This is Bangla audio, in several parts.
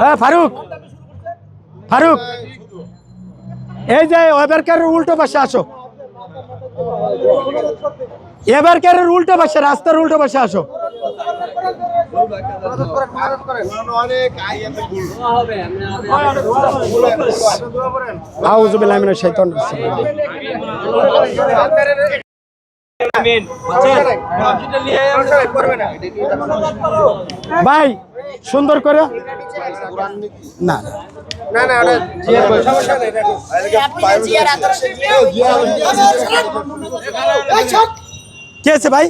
হ্যাঁ ফারুক। ফারুক। এই যে এবারকার উল্টো পাশে আসো। এবারকার উল্টো পাশে, রাস্তার উল্টো পাশে আসো। আউযু বিল্লাহি মিনাশ শাইতানির রাজিম। ভাই সুন্দর করে। না না। কে আছে ভাই?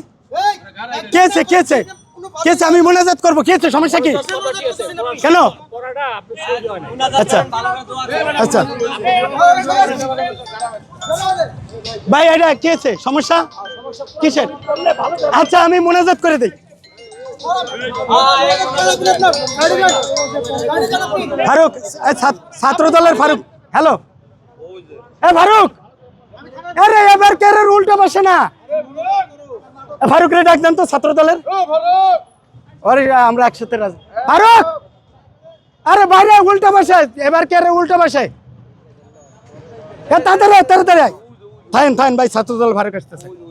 কেছে কেছে কে আছে? কে আছে? আমি মোনাজাত করব। কেছে সমস্যা কি? কেন? আচ্ছা। আচ্ছা। ভাই এটা কেছে সমস্যা? কিসের? আচ্ছা আমি মোনাজাত করে দিই। ফারুক ছাত্র দলের ফারুক। হ্যালো। এ ফারুক! আরে, এবার কে রে উল্টো বসে না? ফারুক রে তো ছাত্র দলের আমরা একসাথে ফারুক! আরে, বাইরে উল্টো বসে। এবার কে রে উল্টো বসে? তাড়াতাড়ি তাড়াতাড়ি। ফাইন ফাইন, ভাই ছাত্র দল ফারুক আসতেছে।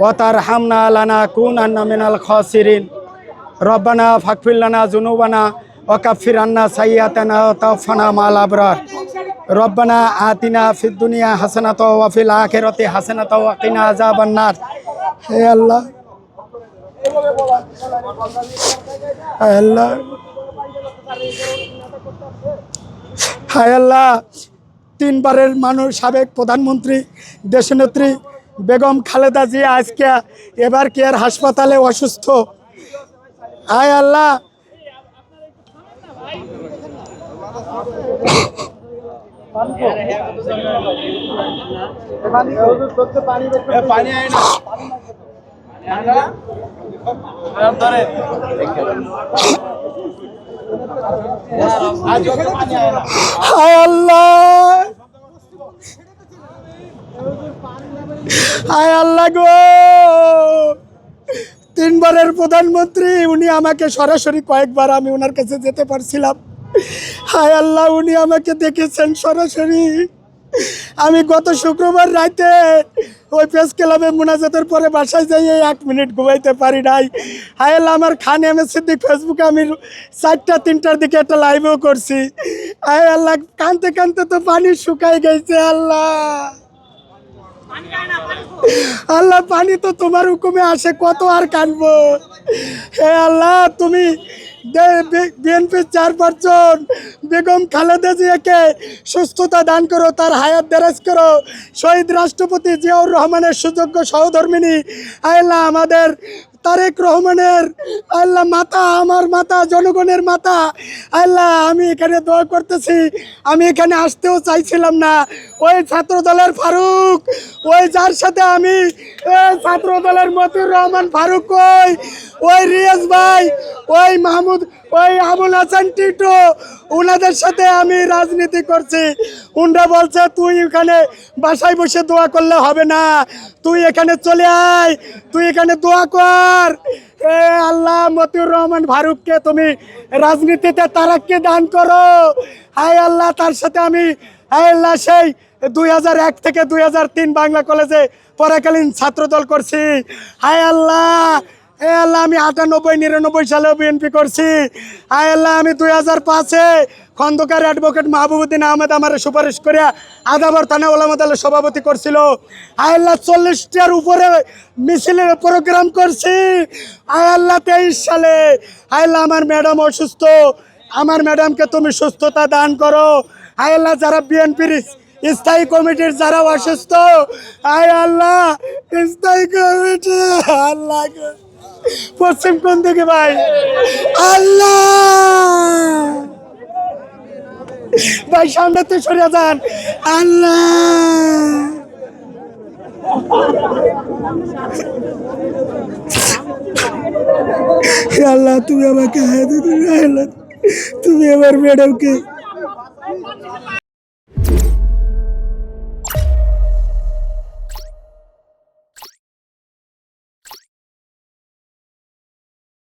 ইল্লাম তাগফির লানা তারহামনা লানাকুনান্না মিনাল খাসিরিন। রব্বানা ফাকফির লানা যুনুবানা ওয়া আন্না সাইয়্যাতানা ওয়া তাওফানা মাল আবরার। রব্বানা আতিনা ফিদ দুনিয়া হাসানাত ওয়া ফিল আখিরাতি হাসানাত ওয়া কিনা আযাবান নার। হে আল্লাহ। হে আল্লাহ। হায় আল্লাহ। তিনবারের মানুষ সাবেক প্রধানমন্ত্রী, দেশনেত্রী বেগম খালেদা জিয়া আজকে এবার কেয়ার হাসপাতালে অসুস্থ? আয় আল্লাহ। আল্লাহ। হায় আল্লাহ গো। তিনবারের প্রধানমন্ত্রী, উনি আমাকে সরাসরি কয়েকবার আমি ওনার কাছে যেতে পারছিলাম। হায় আল্লাহ, উনি আমাকে দেখেছেন সরাসরি। আমি গত শুক্রবার রাতে ওই প্রেস ক্লাবে মোনাজাতের পরে বাসায় যাই এক মিনিট ঘুমাইতে পারি নাই। হায় আল্লাহ, আমার খান এম এস সিদ্দিক ফেসবুকে আমি চারটা, তিনটার দিকে একটা লাইভও করছি। হায় আল্লাহ, কানতে কানতে তো পানি শুকাই গেছে, আল্লাহ। আল্লাহ পানি তো তোমার হুকুমে আসে কত আর কানবো? হে আল্লাহ তুমি বিএনপির পাঁচজন বেগম খালেদা জিয়াকে সুস্থতা দান করো, তার হায়াত দেরাজ করো। শহীদ রাষ্ট্রপতি জিয়াউর রহমানের সুযোগ্য সহধর্মিনী, আল্লাহ আমাদের তারেক রহমানের, আল্লাহ মাতা, আমার মাতা, জনগণের মাতা। আল্লাহ, আমি এখানে দোয়া করতেছি, আমি এখানে আসতেও চাইছিলাম না। ওই ছাত্র দলের ফারুক, ওই যার সাথে আমি ছাত্র দলের মতিউর রহমান ফারুক কই, ওই রিয়াজ ভাই, ওই মাহমুদ ওই আবুল হাসান টিটো ওনাদের সাথে আমি রাজনীতি করছি। উনরা বলছে, তুই এখানে বাসায় বসে দোয়া করলে হবে না। তুই এখানে চলে আয়। তুই এখানে দোয়া কর। এ আল্লাহ মতিউর রহমান ফারুককে তুমি রাজনীতিতে তারাককে দান করো। হায় আল্লাহ, তার সাথে আমি, হায় আল্লাহ, সেই দুই এক থেকে দুই বাংলা কলেজে পড়াকালীন ছাত্রদল করছি। হায় আল্লাহ আমি আটানব্বই, নিরানব্বই সালেও বিএনপি করছি। আয় আল্লাহ, আমি দুই হাজার পাঁচে খন্দকার অ্যাডভোকেট মাহবুবুদ্দিন আহমেদ আমার সুপারিশ করে আদাবর থানা ওলামত আল্লাহ সভাপতি করছিল। আয় আল্লাহ, চল্লিশটার উপরে মিছিলের প্রোগ্রাম করছি। আয় আল্লাহ, তেইশ সালে। আয় আল্লাহ, আমার ম্যাডাম অসুস্থ। আমার ম্যাডামকে তুমি সুস্থতা দান করো। আয় আল্লাহ, যারা বিএনপির স্থায়ী কমিটির যারা অসুস্থ। আয় আল্লাহ, স্থায়ী কমিটি। আল্লাহ। পশ্চিম কোন দিকে ভাই। আল্লাহ। ভাই, সামনে তো সরে যান। আল্লাহ। আল্লাহ, তুমি আমাকে আল্লাহ। তুমি আমার ম্যাডামকে